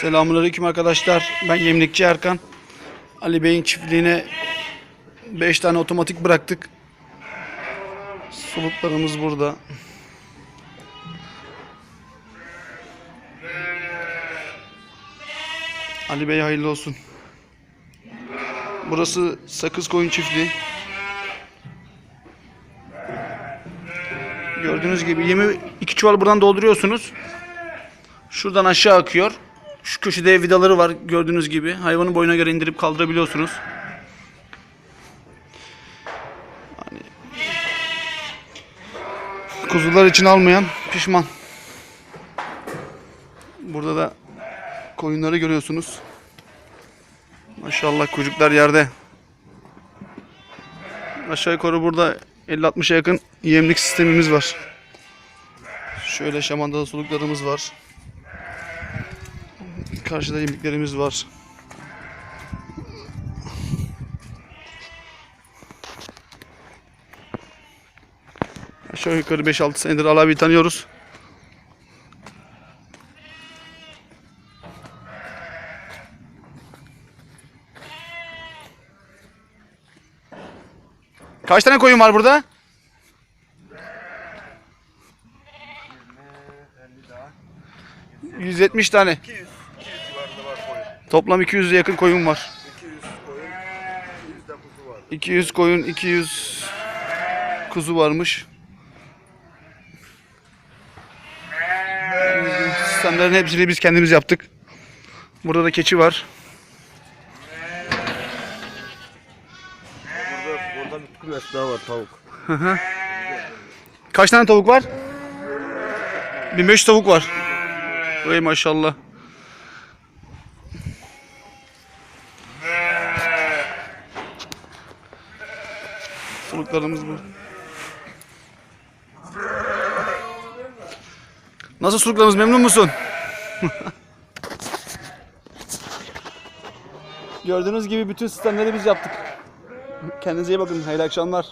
Selamünaleyküm arkadaşlar. Ben Yemlikçi Erkan. Ali Bey'in çiftliğine 5 tane otomatik bıraktık. Suluklarımız burada. Ali Bey hayırlı olsun. Burası Sakız Koyun Çiftliği. Gördüğünüz gibi yemi iki çuval buradan dolduruyorsunuz. Şuradan aşağı akıyor. Şu köşede vidaları var gördüğünüz gibi. Hayvanın boyuna göre indirip kaldırabiliyorsunuz. Hani kuzular için almayan pişman. Burada da koyunları görüyorsunuz. Maşallah kuyruklar yerde. Aşağı yukarı burada 50-60'a yakın yemlik sistemimiz var. Şöyle şamandalı suluklarımız var. Karşıda yemliklerimiz var. Aşağı yukarı 5-6 senedir Ali abi tanıyoruz. Kaç tane koyun var burada? ...170 tane. 200, 200 civarında var koyun. Toplam 200'e yakın koyun var. 200 koyun, 200 de kuzu var. 200 koyun, 200 kuzu varmış. Sistemlerin hepsini biz kendimiz yaptık. Burada da keçi var. Burada, burada bir kümes daha var tavuk. Kaç tane tavuk var? 1500 tavuk var. Ey maşallah. Suluklarımız bu. Nasıl suluklarımız memnun musun? Gördüğünüz gibi bütün sistemleri biz yaptık. Kendinize iyi bakın. Hayırlı akşamlar.